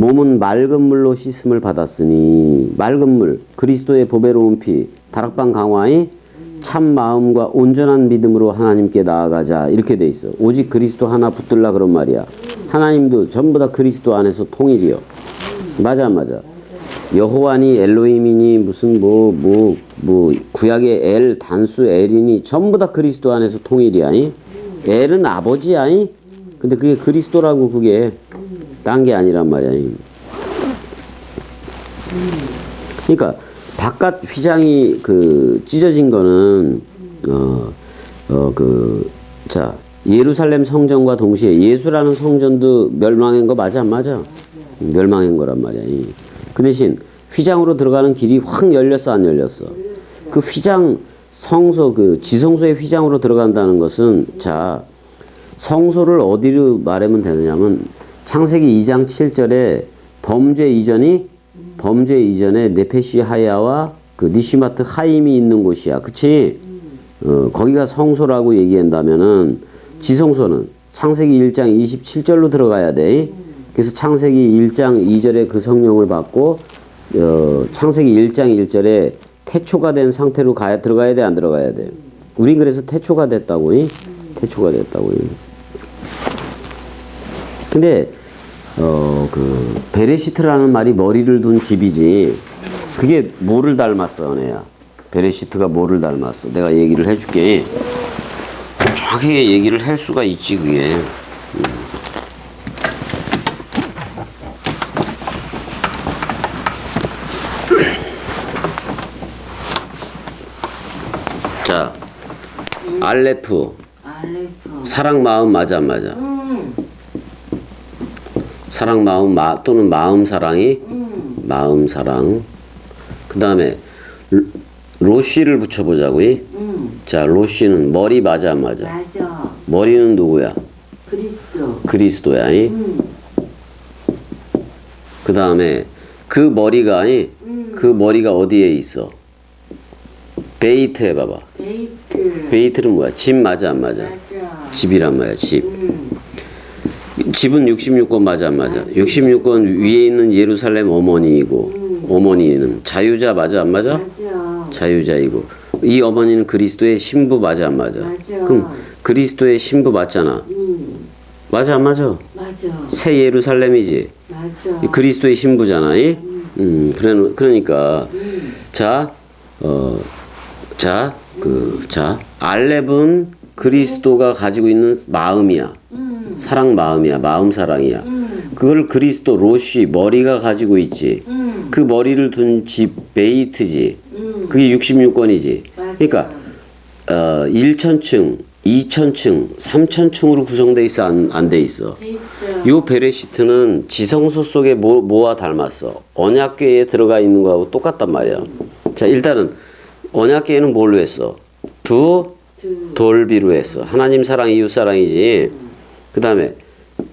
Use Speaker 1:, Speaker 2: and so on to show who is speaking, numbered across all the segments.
Speaker 1: 몸은 맑은 물로 씻음을 받았으니 맑은 물 그리스도의 보배로운 피 다락방 강화의 참 마음과 온전한 믿음으로 하나님께 나아가자. 이렇게 돼 있어. 오직 그리스도 하나 붙들라 그런 말이야. 하나님도 전부 다 그리스도 안에서 통일이요. 맞아 맞아. 여호와니 엘로힘이니 무슨 뭐 뭐뭐 구약의 엘 단수 엘이니 전부 다 그리스도 안에서 통일이야. 이? 엘은 아버지야. 이? 근데 그게 그리스도라고 그게 딴 게 아니란 말이야 이. 그러니까 바깥 휘장이 그 찢어진 거는 어어그자 예루살렘 성전과 동시에 예수라는 성전도 멸망한 거 맞아 안 맞아? 멸망한 거란 말이야. 이. 그 대신 휘장으로 들어가는 길이 확 열렸어 안 열렸어? 그 휘장 성소 그 지성소의 휘장으로 들어간다는 것은 자 성소를 어디로 말하면 되느냐면 창세기 2장 7절에 범죄 이전이 범죄 이전에 네페시 하야와 그 니시마트 하임이 있는 곳이야. 그치? 어, 거기가 성소라고 얘기한다면은 지성소는 창세기 1장 27절로 들어가야 돼. 그래서 창세기 1장 2절에 그 성령을 받고 어, 창세기 1장 1절에 태초가 된 상태로 가야 들어가야 돼 안 들어가야 돼. 우린 그래서 태초가 됐다고. 이? 태초가 됐다고. 이. 근데 어 그 베레시트라는 말이 머리를 둔 집이지. 그게 뭐를 닮았어, 내야. 베레시트가 뭐를 닮았어? 내가 얘기를 해줄게. 정확하게 얘기를 할 수가 있지 그게. 음. 자, 알레프
Speaker 2: 알레프.
Speaker 1: 사랑 마음 맞아 안 맞아?
Speaker 2: 음,
Speaker 1: 사랑 마음 마, 또는 마음 사랑이
Speaker 2: 음,
Speaker 1: 마음 사랑. 그 다음에 로시를 붙여보자고. 이.
Speaker 2: 음.
Speaker 1: 자, 로시는 머리 맞아 안 맞아?
Speaker 2: 맞아.
Speaker 1: 머리는 누구야?
Speaker 2: 그리스도.
Speaker 1: 그리스도야. 이.
Speaker 2: 음,
Speaker 1: 그 다음에 그 머리가 이.
Speaker 2: 음.
Speaker 1: 그 머리가 어디에 있어? 베이트 해봐봐.
Speaker 2: 베이트.
Speaker 1: 베이트는 뭐야? 집 맞아 안 맞아?
Speaker 2: 맞아.
Speaker 1: 집이란 말이야. 집.
Speaker 2: 음,
Speaker 1: 집은 66권 맞아 안 맞아? 66권 위에 있는 예루살렘 어머니이고 어머니는 자유자 맞아 안 맞아?
Speaker 2: 맞아.
Speaker 1: 자유자이고 이 어머니는 그리스도의 신부 맞아 안 맞아?
Speaker 2: 맞아.
Speaker 1: 그럼 그리스도의 신부 맞잖아.
Speaker 2: 음,
Speaker 1: 맞아 안 맞아?
Speaker 2: 맞아.
Speaker 1: 새 예루살렘이지.
Speaker 2: 맞아.
Speaker 1: 이 그리스도의 신부잖아. 이? 음, 그래 그러니까
Speaker 2: 음,
Speaker 1: 자, 어, 자, 그, 자, 알렙은 그리스도가 가지고 있는 마음이야.
Speaker 2: 음,
Speaker 1: 사랑 마음이야. 마음 사랑이야.
Speaker 2: 음,
Speaker 1: 그걸 그리스도 로시 머리가 가지고 있지.
Speaker 2: 음,
Speaker 1: 그 머리를 둔 집 베이트지.
Speaker 2: 음.
Speaker 1: 그게 66권이지.
Speaker 2: 맞아.
Speaker 1: 그러니까 어, 1천층, 2천층, 3천층으로 구성돼 있어 안안돼 있어. 요 베레시트는 지성소 속에 뭐, 뭐와 닮았어? 언약궤에 들어가 있는 거하고 똑같단 말이야. 자, 일단은 언약궤에는 뭘로 했어? 두
Speaker 2: 두.
Speaker 1: 돌비로 했어. 하나님 사랑, 이웃 사랑이지. 그 다음에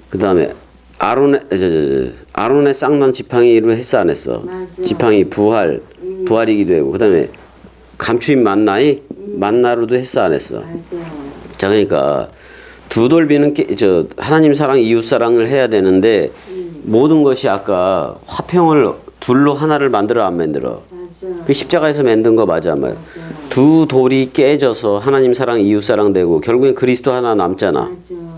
Speaker 1: 그 다음에 아론의 저, 저, 저, 아론의 쌍난 지팡이로 했어 안 했어?
Speaker 2: 맞아.
Speaker 1: 지팡이 부활 부활이기도 하고 그 다음에 감추인 만나이 만나로도 했어 안 했어?
Speaker 2: 맞아.
Speaker 1: 자 그러니까 두 돌비는 깨- 저 하나님 사랑 이웃 사랑을 해야 되는데 모든 것이 아까 화평을 둘로 하나를 만들어 안 만들어
Speaker 2: 맞아.
Speaker 1: 그 십자가에서 만든 거 맞아 맞아. 두 돌이 깨져서 하나님 사랑 이웃 사랑 되고 결국엔 그리스도 하나 남잖아.
Speaker 2: 맞아.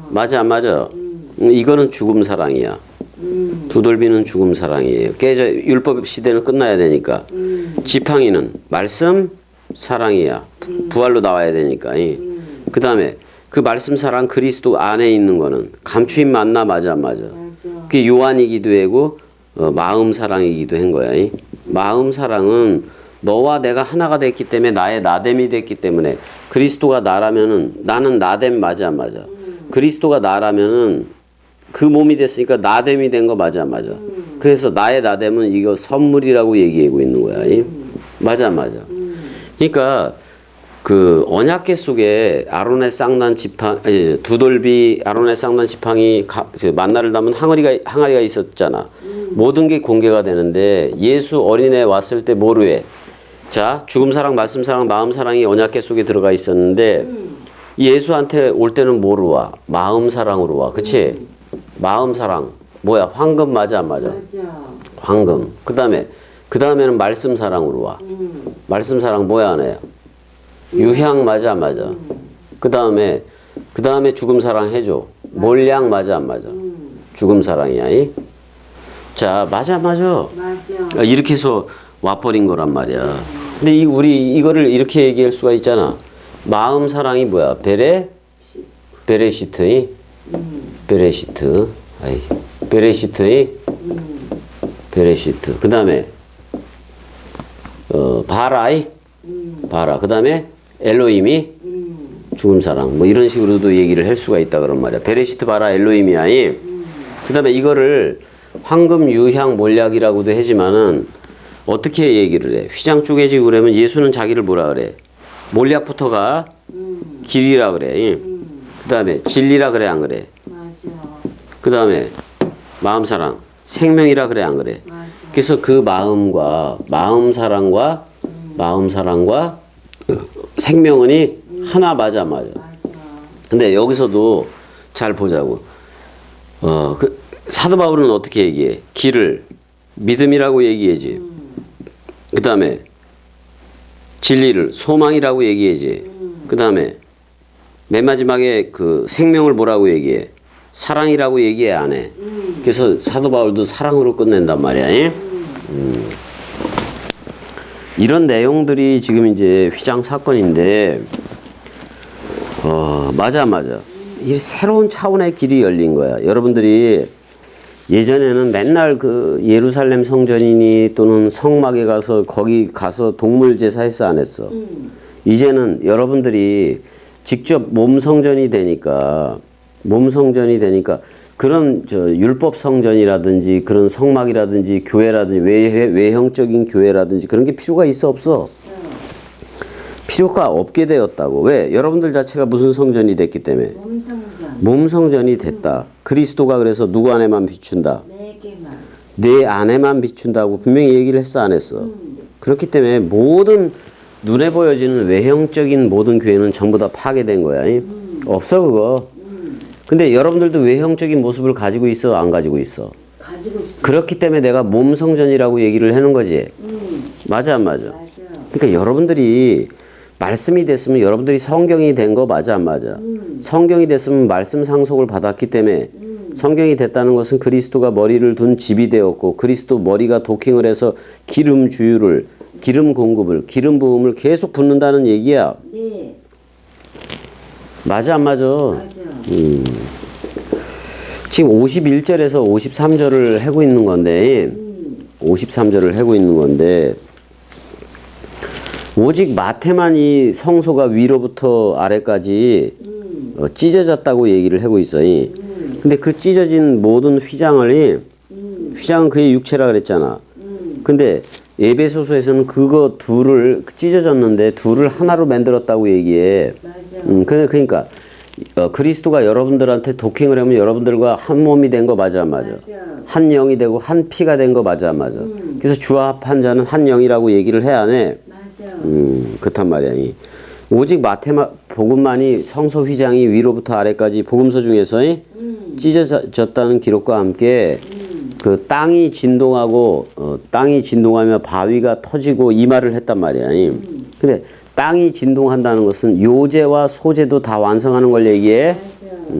Speaker 1: 맞아 안 맞아? 음, 이거는 죽음 사랑이야.
Speaker 2: 음,
Speaker 1: 두 돌비는 죽음 사랑이에요. 깨져 율법 시대는 끝나야 되니까.
Speaker 2: 음,
Speaker 1: 지팡이는 말씀 사랑이야. 부- 부활로 나와야 되니까
Speaker 2: 음.
Speaker 1: 그 다음에 그 말씀 사랑 그리스도 안에 있는 거는 감추인 만나 맞아 안 맞아?
Speaker 2: 맞아.
Speaker 1: 그게 요한이기도 하고 어, 마음 사랑이기도 한 거야 이. 마음 사랑은 너와 내가 하나가 됐기 때문에 나의 나됨이 됐기 때문에 그리스도가 나라면은 나는 나됨 맞아 안 맞아 그리스도가 나라면은 그 몸이 됐으니까 나됨이 된 거 맞아 안 맞아 그래서 나의 나됨은 이거 선물이라고 얘기하고 있는 거야 이. 맞아 안 맞아 그러니까 그 언약계 속에 아론의 쌍난 지팡 아니, 두돌비 아론의 쌍난 지팡이 가, 저 만나를 담은 항아리가 항아리가 있었잖아. 모든 게 공개가 되는데 예수 어린애 왔을 때 해? 자 죽음 사랑 말씀 사랑 마음 사랑이 언약계 속에 들어가 있었는데 예수한테 올 때는 뭐로 와? 마음 사랑으로 와. 그치? 마음 사랑 뭐야? 황금 맞아 안 맞아?
Speaker 2: 맞아.
Speaker 1: 황금. 그 다음에 그 다음에는 말씀 사랑으로 와.
Speaker 2: 음.
Speaker 1: 말씀 사랑 뭐야 안 해요? 유향 맞아 안 맞아? 그 다음에 그 다음에 죽음 사랑 해줘. 몰량 맞아 안 맞아?
Speaker 2: 음.
Speaker 1: 죽음 사랑이야. 이? 자 맞아 맞아.
Speaker 2: 맞아.
Speaker 1: 아, 이렇게 해서 와버린 거란 말이야. 근데 이 우리 이거를 이렇게 얘기할 수가 있잖아. 마음 사랑이 뭐야? 베레 베레시트이
Speaker 2: 음.
Speaker 1: 베레시트. 아이 베레시트이
Speaker 2: 음.
Speaker 1: 베레시트. 그 다음에 어 바라이
Speaker 2: 음.
Speaker 1: 바라. 그 다음에 엘로임이
Speaker 2: 음.
Speaker 1: 죽음 사랑. 뭐 이런 식으로도 얘기를 할 수가 있다 그런 말이야. 베레시트 바라 엘로임이야이.
Speaker 2: 음.
Speaker 1: 그다음에 이거를 황금 유향 몰약이라고도 하지만은 어떻게 얘기를 해? 휘장 쪼개지고 그러면 예수는 자기를 뭐라 그래? 몰약부터가
Speaker 2: 음.
Speaker 1: 길이라 그래.
Speaker 2: 음.
Speaker 1: 그 다음에 진리라 그래 안 그래?
Speaker 2: 맞아.
Speaker 1: 그다음에 마음 사랑, 생명이라 그래 안 그래?
Speaker 2: 맞아.
Speaker 1: 그래서 그 마음과 마음 사랑과 마음 사랑과 생명은이 하나 맞아 맞아.
Speaker 2: 맞아.
Speaker 1: 근데 여기서도 잘 보자고. 어, 그 사도 바울은 어떻게 얘기해? 길을 믿음이라고 얘기하지.
Speaker 2: 음.
Speaker 1: 그 다음에 진리를 소망이라고 얘기하지.
Speaker 2: 음.
Speaker 1: 그 다음에 맨 마지막에 그 생명을 뭐라고 얘기해? 사랑이라고 얘기해 안 해.
Speaker 2: 음.
Speaker 1: 그래서 사도 바울도 사랑으로 끝낸단 말이야. 예? 음. 이런 내용들이 지금 이제 휘장 사건인데, 어, 맞아, 맞아. 이 새로운 차원의 길이 열린 거야. 여러분들이 예전에는 맨날 그 예루살렘 성전이니 또는 성막에 가서 거기 가서 동물 제사 했어 안 했어?
Speaker 2: 음.
Speaker 1: 이제는 여러분들이 직접 몸 성전이 되니까 몸 성전이 되니까 그런 저 율법 성전이라든지 그런 성막이라든지 교회라든지 외, 외형적인 교회라든지 그런 게 필요가 있어 없어 필요가 없게 되었다고 왜 여러분들 자체가 무슨 성전이 됐기 때문에
Speaker 2: 몸성전.
Speaker 1: 몸 성전이 됐다 그리스도가 그래서 누구 안에만 비춘다. 내 안에만 비춘다고 분명히 얘기를 했어 안 했어
Speaker 2: 음.
Speaker 1: 그렇기 때문에 모든 눈에 보여지는 외형적인 모든 교회는 전부 다 파괴된 거야. 이? 없어 그거.
Speaker 2: 음.
Speaker 1: 근데 여러분들도 외형적인 모습을 가지고 있어 안 가지고 있어.
Speaker 2: 가지고 있어.
Speaker 1: 그렇기 때문에 내가 몸 성전이라고 얘기를 하는 거지.
Speaker 2: 음.
Speaker 1: 맞아 안 맞아?
Speaker 2: 맞아.
Speaker 1: 그러니까 여러분들이 말씀이 됐으면 여러분들이 성경이 된 거 맞아 안 맞아?
Speaker 2: 음.
Speaker 1: 성경이 됐으면 말씀 상속을 받았기 때문에
Speaker 2: 음.
Speaker 1: 성경이 됐다는 것은 그리스도가 머리를 둔 집이 되었고 그리스도 머리가 도킹을 해서 기름 주유를 기름 공급을 기름 부음을 계속 붓는다는 얘기야.
Speaker 2: 네.
Speaker 1: 맞아 안 맞아?
Speaker 2: 맞아.
Speaker 1: 음. 지금 51절에서 53절을 하고 있는 건데
Speaker 2: 음.
Speaker 1: 53절을 하고 있는 건데 오직 마태만 이 성소가 위로부터 아래까지
Speaker 2: 음.
Speaker 1: 어, 찢어졌다고 얘기를 하고 있어. 이.
Speaker 2: 음.
Speaker 1: 근데 그 찢어진 모든 휘장을 이,
Speaker 2: 음.
Speaker 1: 휘장은 그의 육체라 그랬잖아.
Speaker 2: 음.
Speaker 1: 근데 에베소서에서는 그거 둘을 찢어졌는데 둘을 하나로 만들었다고 얘기해. 음, 근데 그러니까 어, 그리스도가 여러분들한테 도킹을 하면 여러분들과 한 몸이 된 거 맞아 안 맞아?
Speaker 2: 맞아.
Speaker 1: 한 영이 되고 한 피가 된 거 맞아 안 맞아?
Speaker 2: 음.
Speaker 1: 그래서 주와 합한 자는 한 영이라고 얘기를 해야 안 해? 음, 그렇단 말이야. 이. 오직 마테마 복음만이 성소 휘장이 위로부터 아래까지 복음서 중에서 이
Speaker 2: 음.
Speaker 1: 찢어졌다는 기록과 함께
Speaker 2: 음.
Speaker 1: 그 땅이 진동하고 어, 땅이 진동하며 바위가 터지고 이 말을 했단 말이야. 이. 근데 땅이 진동한다는 것은 요제와 소제도 다 완성하는 걸 얘기해.
Speaker 2: 맞아.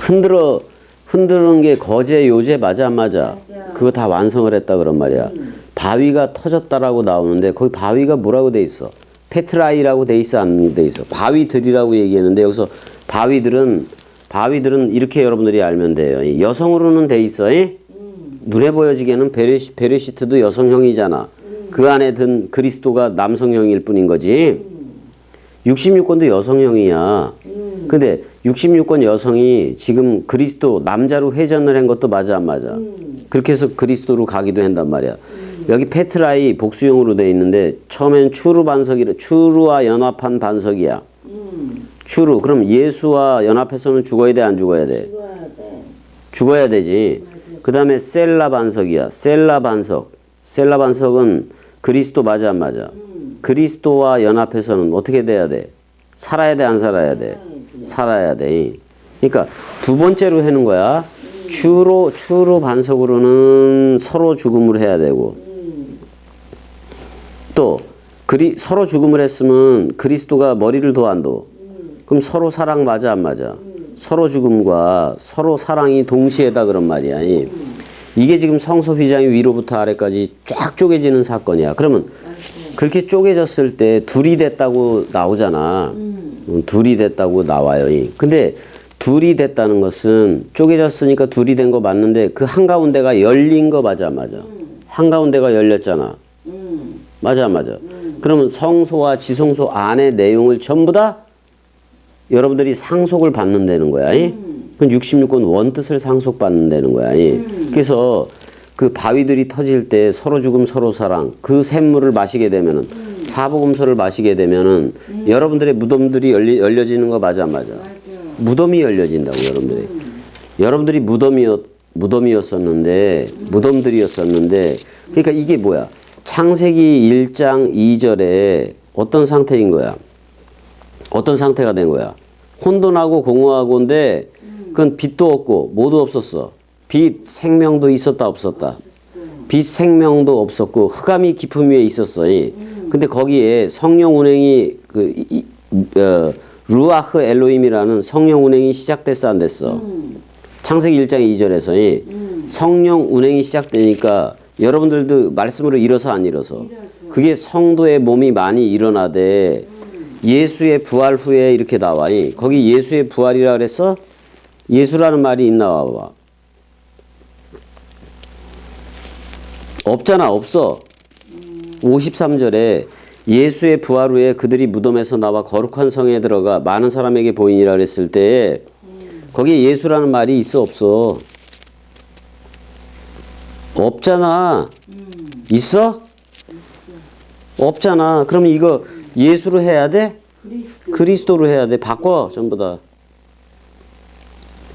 Speaker 1: 흔들어 흔드는 게 거제 요제 맞아 안 맞아?
Speaker 2: 맞아.
Speaker 1: 그거 다 완성을 했다 그런 말이야. 바위가 터졌다라고 나오는데 거기 바위가 뭐라고 돼 있어? 페트라이라고 돼 있어 안 돼 있어? 바위들이라고 얘기했는데 여기서 바위들은 바위들은 이렇게 여러분들이 알면 돼요. 이 여성으로는 돼 있어. 이?
Speaker 2: 음.
Speaker 1: 눈에 보여지기에는 베레시, 베레시트도 여성형이잖아. 그 안에 든 그리스도가 남성형일 뿐인 거지. 66권도 여성형이야.
Speaker 2: 음.
Speaker 1: 근데 66권 여성이 지금 그리스도 남자로 회전을 한 것도 맞아 안 맞아?
Speaker 2: 음.
Speaker 1: 그렇게 해서 그리스도로 가기도 한단 말이야. 여기 페트라이 복수형으로 돼 있는데 처음엔 추루 반석이라 추루와 연합한 반석이야.
Speaker 2: 음.
Speaker 1: 추루. 그럼 예수와 연합해서는 죽어야 돼 안 죽어야 돼?
Speaker 2: 죽어야 돼.
Speaker 1: 죽어야 되지. 그 다음에 셀라 반석이야. 셀라 반석. 셀라 반석은 그리스도 맞아 안 맞아?
Speaker 2: 음.
Speaker 1: 그리스도와 연합해서는 어떻게 돼야 돼? 살아야 돼 안 살아야 돼? 살아야 돼. 그러니까 두 번째로 해는 거야. 추로 추로 반석으로는 서로 죽음을 해야 되고 또 그리 서로 죽음을 했으면 그리스도가 머리를 도안도 그럼 서로 사랑 맞아 안 맞아? 서로 죽음과 서로 사랑이 동시에다 그런 말이야. 이. 이게 지금 성소 휘장이 위로부터 아래까지 쫙 쪼개지는 사건이야. 그러면 그렇게 쪼개졌을 때 둘이 됐다고 나오잖아. 음, 둘이 됐다고 나와요. 이. 근데 둘이 됐다는 것은 쪼개졌으니까 둘이 된 거 맞는데 그 한가운데가 열린 거 맞아 안 맞아? 한가운데가 열렸잖아.
Speaker 2: 음.
Speaker 1: 맞아 안 맞아? 그러면 성소와 지성소 안의 내용을 전부 다 여러분들이 상속을 받는다는 거야. 이? 그건 66권 원뜻을 상속받는다는 거야. 이. 그래서 그 바위들이 터질 때 서로 죽음 서로 사랑 그 샘물을 마시게 되면은 사복음서를 마시게 되면은 여러분들의 무덤들이 열리, 열려지는 거 맞아 안 맞아? 무덤이 열려진다고 여러분들이. 여러분들이 무덤이었 무덤이었었는데 무덤들이었었는데 그러니까 이게 뭐야? 창세기 1장 2절에 어떤 상태인 거야? 어떤 상태가 된 거야? 혼돈하고 공허하고인데 그건 빛도 없고 뭐도 없었어. 빛 생명도 있었다 없었다. 빛 생명도 없었고 흑암이 깊음 위에 있었어. 이. 근데 거기에 성령 운행이 그 이, 어, 루아흐 엘로임이라는 성령 운행이 시작됐어 안 됐어? 창세기 1장 2절에서 이 성령 운행이 시작되니까 여러분들도 말씀으로 일어서 안 일어서 그게 성도의 몸이 많이 일어나되 예수의 부활 후에 이렇게 나와 이 거기 예수의 부활이라 그랬어? 예수라는 말이 있나 봐봐 없잖아 없어 53절에 예수의 부활 후에 그들이 무덤에서 나와 거룩한 성에 들어가 많은 사람에게 보이니라 그랬을 때 거기에 예수라는 말이 있어 없어? 없잖아. 있어? 없잖아. 그럼 이거 예수로 해야 돼?
Speaker 2: 그리스도
Speaker 1: 그리스도 로 해야 돼. 바꿔 전부 다.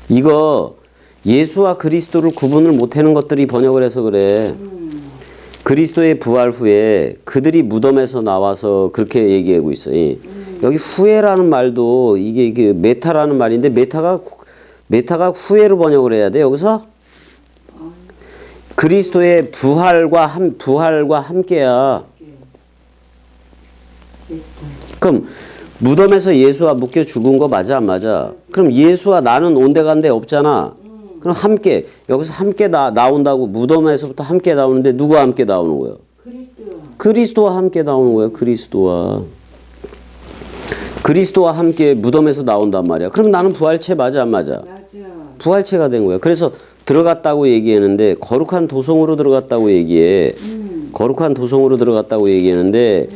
Speaker 1: 이거 예수와 그리스도를 구분을 못하는 것들이 번역을 해서 그래. 그리스도의 부활 후에 그들이 무덤에서 나와서 그렇게 얘기하고 있어. 요 여기 후회라는 말도 이게 이게 메타라는 말인데 메타가 메타가 후회로 번역을 해야 돼. 여기서 그리스도의 부활과 함 부활과 함께야. 그럼 무덤에서 예수와 묶여 죽은 거 맞아 안 맞아? 그럼 예수와 나는 온데간데 없잖아. 그럼 함께 여기서 함께 나 나온다고 무덤에서부터 함께 나오는데 누구와 함께 나오는 거예요?
Speaker 2: 그리스도
Speaker 1: 그리스도와 함께 나오는 거예요. 그리스도와 그리스도와 함께 무덤에서 나온단 말이야. 그럼 나는 부활체 맞아 안 맞아?
Speaker 2: 맞아
Speaker 1: 부활체가 된 거야. 그래서 들어갔다고 얘기했는데 거룩한 도성으로 들어갔다고 얘기해. 거룩한 도성으로 들어갔다고 얘기했는데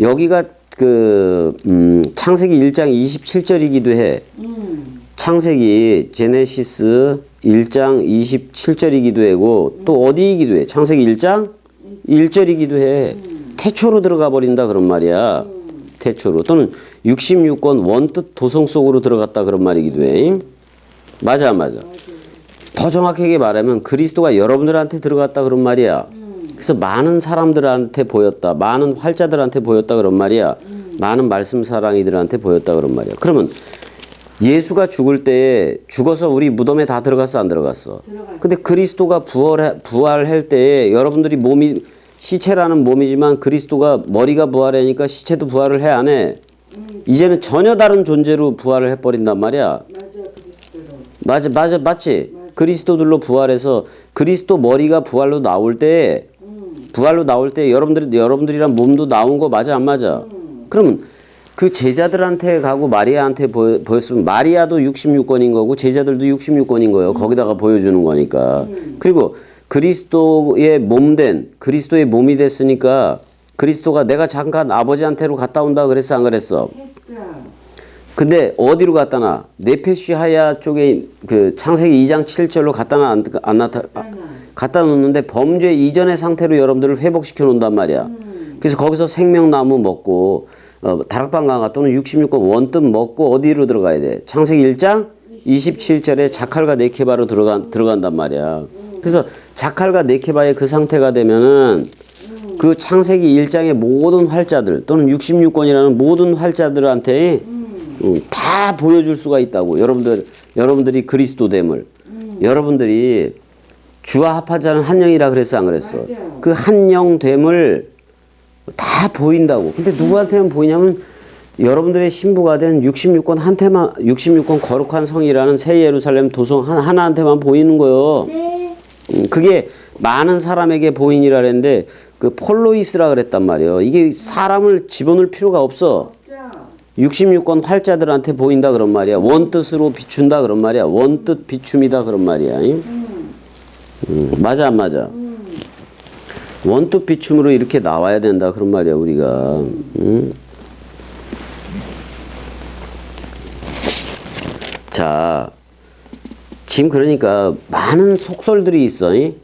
Speaker 1: 여기가 그 음, 창세기 1장 27절이기도 해.
Speaker 2: 음.
Speaker 1: 창세기 제네시스 1장 27절이기도 하고 또 어디이기도 해. 창세기 1장 1절이기도 해. 태초로 들어가 버린다 그런 말이야. 태초로 또는 66권 원뜻 도성 속으로 들어갔다 그런 말이기도 해. 맞아 안 맞아? 더 정확하게 말하면 그리스도가 여러분들한테 들어갔다 그런 말이야. 그래서 많은 사람들한테 보였다. 많은 활자들한테 보였다 그런 말이야. 많은 말씀 사랑이들한테 보였다 그런 말이야. 그러면 예수가 죽을 때 죽어서 우리 무덤에 다 들어갔어 안 들어갔어?
Speaker 2: 들어갔어.
Speaker 1: 근데 그리스도가 부활 부활할 때 여러분들이 몸이 시체라는 몸이지만 그리스도가 머리가 부활하니까 시체도 부활을 해 안 해? 이제는 전혀 다른 존재로 부활을 해버린단 말이야.
Speaker 2: 맞아,
Speaker 1: 맞아, 맞지? 그리스도들로 부활해서 그리스도 머리가 부활로 나올 때, 부활로 나올 때 여러분들, 여러분들이랑 몸도 나온 거 맞아, 안 맞아? 그러면 그 제자들한테 가고 마리아한테 보여, 보였으면 마리아도 66권인 거고 제자들도 66권인 거예요. 거기다가 보여주는 거니까. 그리고 그리스도의 몸된, 그리스도의 몸이 됐으니까 그리스도가 내가 잠깐 아버지한테로 갔다 온다 그랬어, 안 그랬어? 근데 어디로 갔다 나? 네페시 하야 쪽에 그 창세기 2장 7절로 갖다 놔, 안, 안 나타, 아, 갖다 놓는데 범죄 이전의 상태로 여러분들을 회복시켜 놓는단 말이야. 그래서 거기서 생명나무 먹고, 어, 다락방 강화 또는 66권 원뜻 먹고 어디로 들어가야 돼? 창세기 1장 27절에 자칼과 네케바로 들어간, 들어간단 말이야. 그래서 자칼과 네케바의 그 상태가 되면은 그 창세기 1장의 모든 활자들 또는 66권이라는 모든 활자들한테 음, 다 보여줄 수가 있다고 여러분들 여러분들이 그리스도됨을 여러분들이 주와 합하자는 한영이라 그랬어 안 그랬어?
Speaker 2: 맞아요.
Speaker 1: 그 한영됨을 다 보인다고. 근데 누구한테는 보이냐면 여러분들의 신부가 된 66권 한테만 66권 거룩한 성이라는 새 예루살렘 도성 한 하나한테만 보이는 거요.
Speaker 2: 네.
Speaker 1: 음, 그게 많은 사람에게 보이니라 그랬는데 그 폴로이스라 그랬단 말이에요. 이게 사람을 집어넣을 필요가 없어.
Speaker 2: 없어.
Speaker 1: 66권 활자들한테 보인다 그런 말이야. 원뜻으로 비춘다 그런 말이야. 원뜻 비춤이다 그런 말이야. 음, 맞아 안 맞아? 원뜻 비춤으로 이렇게 나와야 된다 그런 말이야 우리가. 음. 자, 지금 그러니까 많은 속설들이 있어. 이?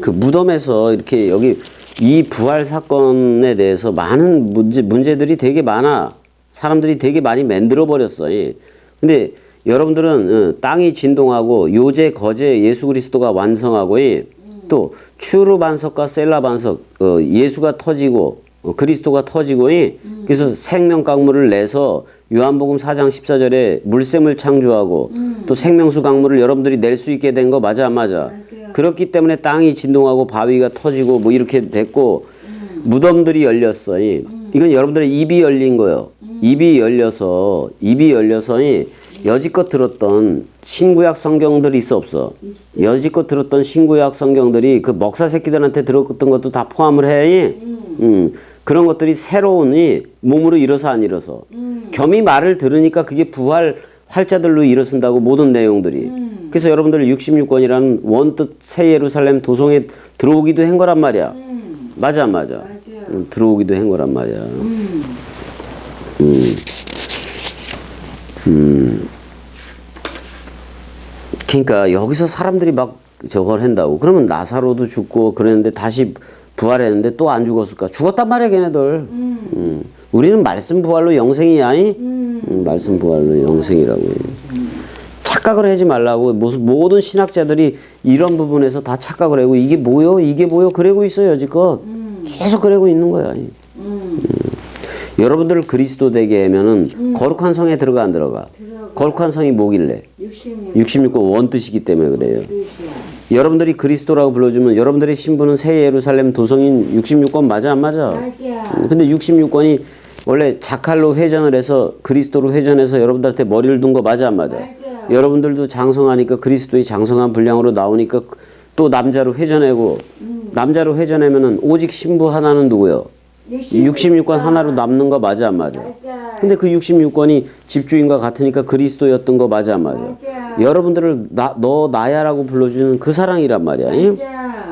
Speaker 1: 그 무덤에서 이렇게 여기 이 부활 사건에 대해서 많은 문제, 문제들이 되게 많아. 사람들이 되게 많이 만들어 버렸어. 이. 근데 여러분들은 어, 땅이 진동하고 요제 거제 예수 그리스도가 완성하고 이, 또 추르 반석과 셀라 반석 어, 예수가 터지고 어, 그리스도가 터지고 이, 그래서 생명 강물을 내서 요한복음 4장 14절에 물샘을 창조하고 또 생명수 강물을 여러분들이 낼 수 있게 된 거 맞아 안 맞아? 그렇기 때문에 땅이 진동하고 바위가 터지고 뭐 이렇게 됐고 무덤들이 열렸어. 이. 이건 여러분들의 입이 열린 거예요. 입이 열려서 입이 열려서 이 여지껏 들었던 신구약 성경들이 있어 없어? 여지껏 들었던 신구약 성경들이 그 먹사 새끼들한테 들었던 것도 다 포함을 해. 이. 음. 그런 것들이 새로운 이 몸으로 일어서 안 일어서. 겸이 말을 들으니까 그게 부활 활자들로 일어선다고 모든 내용들이. 그래서 여러분들 66권이라는 원뜻 새 예루살렘 도성에 들어오기도 한 거란 말이야. 맞아 안 맞아?
Speaker 2: 맞아요.
Speaker 1: 음, 들어오기도 한 거란 말이야.
Speaker 2: 음.
Speaker 1: 그러니까 여기서 사람들이 막 저걸 한다고. 그러면 나사로도 죽고 그랬는데 다시 부활했는데 또 안 죽었을까? 죽었단 말이야 걔네들. 음. 우리는 말씀 부활로 영생이야. 이? 음, 말씀 부활로 영생이라고. 착각을 하지 말라고 모든 신학자들이 이런 부분에서 다 착각을 하고 이게 뭐요? 이게 뭐요? 그러고 있어요 여지껏 계속 그러고 있는 거야. 이.
Speaker 2: 음.
Speaker 1: 여러분들 그리스도 되게 하면은 거룩한 성에 들어가 안 들어가?
Speaker 2: 들어가.
Speaker 1: 거룩한 성이 뭐길래?
Speaker 2: 66.
Speaker 1: 66권 원뜻이기 때문에 그래요. 여러분들이 그리스도라고 불러주면 여러분들의 신분은 새 예루살렘 도성인 66권 맞아 안 맞아?
Speaker 2: 맞아.
Speaker 1: 근데 66권이 원래 자칼로 회전을 해서 그리스도로 회전해서 여러분들한테 머리를 둔 거 맞아 안 맞아?
Speaker 2: 맞아.
Speaker 1: 여러분들도 장성하니까 그리스도의 장성한 분량으로 나오니까 또 남자로 회전하고 남자로 회전하면은 오직 신부 하나는 누구요? 66권 하나로 남는 거 맞아 안 맞아? 근데 그 66권이 집주인과 같으니까 그리스도였던 거 맞아 안 맞아? 여러분들을 나, 너 나야라고 불러주는 그 사랑이란 말이야.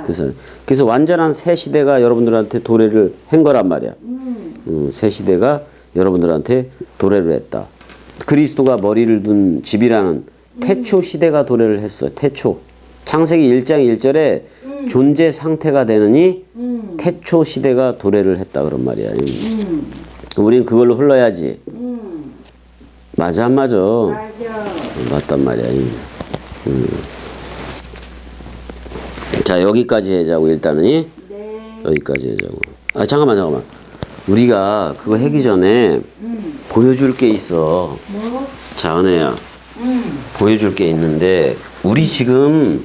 Speaker 1: 그래서 그래서 완전한 새 시대가 여러분들한테 도래를 한 거란 말이야.
Speaker 2: 음.
Speaker 1: 음, 새 시대가 여러분들한테 도래를 했다. 그리스도가 머리를 둔 집이라는 태초 시대가 도래를 했어. 태초. 창세기 1장 1절에 존재 상태가 되느니
Speaker 2: 음.
Speaker 1: 태초 시대가 도래를 했다 그런 말이야.
Speaker 2: 음.
Speaker 1: 우린 그걸로 흘러야지.
Speaker 2: 음.
Speaker 1: 맞아 안 맞아?
Speaker 2: 맞아.
Speaker 1: 맞단 말이야. 음. 자 여기까지 하자고 일단은 이?
Speaker 2: 네.
Speaker 1: 여기까지 하자고. 아 잠깐만 잠깐만. 우리가 그거 하기 전에
Speaker 2: 음.
Speaker 1: 보여줄 게 있어.
Speaker 2: 뭐?
Speaker 1: 자 은혜야
Speaker 2: 음.
Speaker 1: 보여줄 게 있는데 우리 지금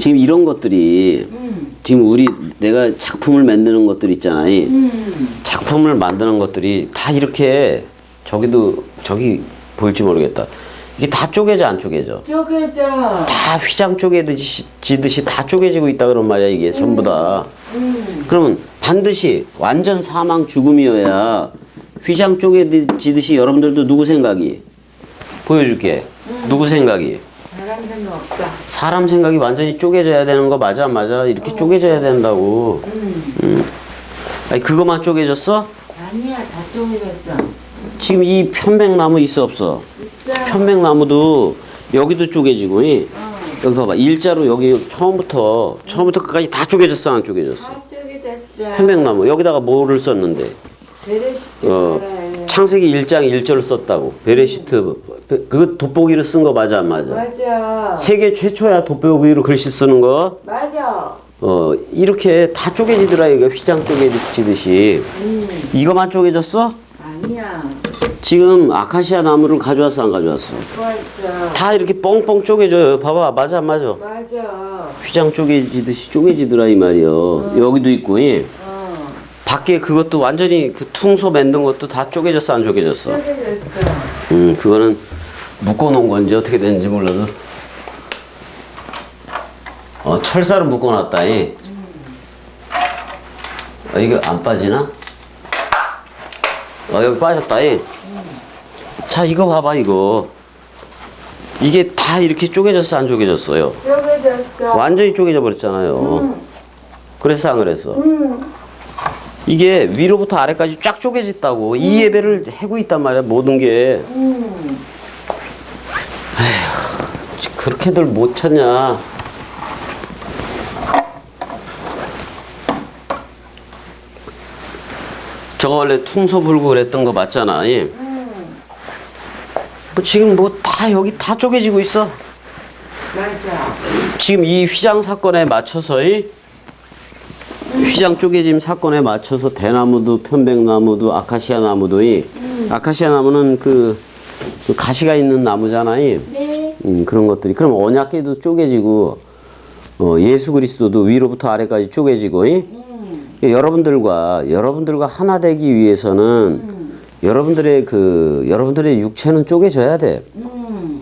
Speaker 1: 지금 이런 것들이
Speaker 2: 음.
Speaker 1: 지금 우리 내가 작품을 만드는 것들 있잖아. 이
Speaker 2: 음.
Speaker 1: 작품을 만드는 것들이 다 이렇게 저기도 저기 보일지 모르겠다. 이게 다 쪼개져 안 쪼개져?
Speaker 2: 쪼개져.
Speaker 1: 다 휘장 쪼개지듯이 다 쪼개지고 있다 그런 말이야 이게 전부 다.
Speaker 2: 음.
Speaker 1: 그러면 반드시 완전 사망 죽음이어야 휘장 쪼개지듯이 여러분들도 누구 생각이 보여줄게. 누구 생각이
Speaker 2: 사람 생각 없다.
Speaker 1: 사람 생각이 완전히 쪼개져야 되는 거 맞아 안 맞아? 이렇게 쪼개져야 된다고.
Speaker 2: 음.
Speaker 1: 아니 그거만 쪼개졌어?
Speaker 2: 아니야, 다 쪼개졌어.
Speaker 1: 지금 이 편백나무 있어 없어?
Speaker 2: 있어.
Speaker 1: 편백나무도 여기도 쪼개지고 이.
Speaker 2: 어.
Speaker 1: 여기 봐봐 일자로 여기 처음부터 처음부터 끝까지 다 쪼개졌어 안 쪼개졌어?
Speaker 2: 다 쪼개졌어.
Speaker 1: 편백나무 여기다가 뭐를 썼는데
Speaker 2: 베레시트
Speaker 1: 어. 창세기 1장 1절을 썼다고 베레시트 그거 돋보기를 쓴거 맞아 안 맞아?
Speaker 2: 맞아.
Speaker 1: 세계 최초야 돋보기로 글씨 쓰는 거.
Speaker 2: 맞아.
Speaker 1: 어 이렇게 다 쪼개지더라 이게 휘장 쪼개지듯이
Speaker 2: 음.
Speaker 1: 이거만 쪼개졌어?
Speaker 2: 아니야.
Speaker 1: 지금 아카시아 나무를 가져왔어 안 가져왔어?
Speaker 2: 좋았어.
Speaker 1: 다 이렇게 뻥뻥 쪼개져요. 봐봐 맞아 안 맞아.
Speaker 2: 맞아.
Speaker 1: 휘장 쪼개지듯이 쪼개지더라 이 말이요. 여기도 있고 예.
Speaker 2: 어.
Speaker 1: 밖에 그것도 완전히 그 퉁소 만든 것도 다 쪼개졌어 안 쪼개졌어?
Speaker 2: 쪼개졌어.
Speaker 1: 음 그거는 묶어놓은 건지 어떻게 되는지 몰라도 어 철사로 묶어놨다 이. 아 이거 안 빠지나? 어 여기 빠졌다 이. 자 이거 봐봐 이거 이게 다 이렇게 쪼개졌어 안 쪼개졌어요?
Speaker 2: 쪼개졌어.
Speaker 1: 완전히 쪼개져 버렸잖아요. 그래서 안 그랬어?
Speaker 2: 응.
Speaker 1: 이게 위로부터 아래까지 쫙 쪼개졌다고 이 예배를 해고 있단 말이야 모든 게
Speaker 2: 응.
Speaker 1: 그렇게들 못 찾냐 저거 원래 퉁소 불고 그랬던 거 맞잖아 예. 뭐 지금 뭐 다 여기 다 쪼개지고 있어
Speaker 2: 맞아.
Speaker 1: 지금 이 휘장 사건에 맞춰서 이 휘장 쪼개짐 사건에 맞춰서 대나무도 편백나무도 아카시아 나무도 이 아카시아 나무는 그, 그 가시가 있는 나무잖아 이
Speaker 2: 네.
Speaker 1: 음, 그런 것들이 그럼 언약계도 쪼개지고 어, 예수 그리스도도 위로부터 아래까지 쪼개지고 이?
Speaker 2: 응.
Speaker 1: 여러분들과 여러분들과 하나 되기 위해서는 여러분들의 그 여러분들의 육체는 쪼개져야 돼
Speaker 2: 응.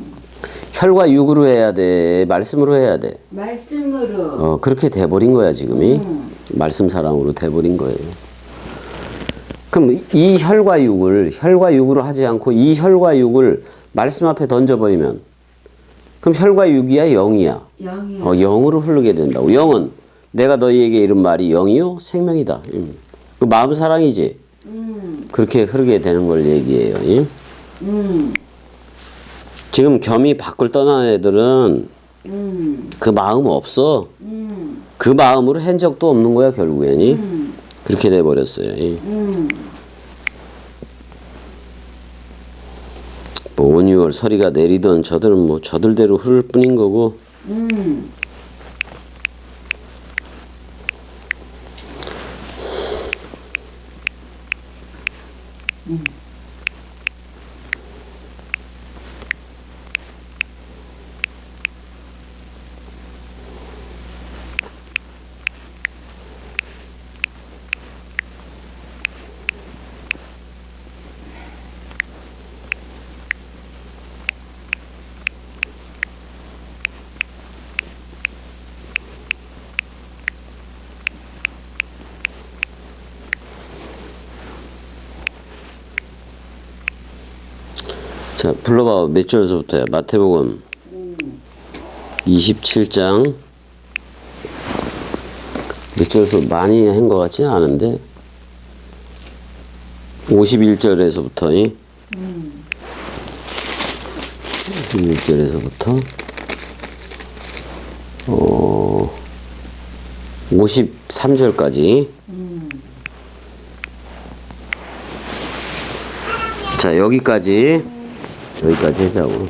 Speaker 1: 혈과 육으로 해야 돼 말씀으로 해야 돼
Speaker 2: 말씀으로.
Speaker 1: 어, 그렇게 돼 버린 거야 지금이
Speaker 2: 음.
Speaker 1: 말씀 사랑으로 돼 버린 거예요. 그럼 이 혈과 육을 혈과 육으로 하지 않고 이 혈과 육을 말씀 앞에 던져버리면 그럼 혈과 육이야 영이야.
Speaker 2: 영이.
Speaker 1: 어, 영으로 흐르게 된다고. 영은 내가 너희에게 이른 말이 영이요 생명이다. 음. 그 마음 사랑이지.
Speaker 2: 응.
Speaker 1: 그렇게 흐르게 되는 걸 얘기해요. 예?
Speaker 2: 응.
Speaker 1: 지금 겸이 밖을 떠난 애들은
Speaker 2: 응.
Speaker 1: 그 마음 없어.
Speaker 2: 응.
Speaker 1: 그 마음으로 한 적도 없는 거야 결국에니.
Speaker 2: 응.
Speaker 1: 그렇게 돼 버렸어요. 예.
Speaker 2: 응.
Speaker 1: 뭐 5, 6월 서리가 내리던 저들은 뭐 저들대로 흐를 뿐인 거고
Speaker 2: 응.
Speaker 1: 자 불러봐. 몇 절서부터야? 마태복음 27장. 몇 절서 많이 한 것 같지는 않은데? 51절에서부터 이? 51절에서부터? 어 53절까지. 자 여기까지 여기까지 하자고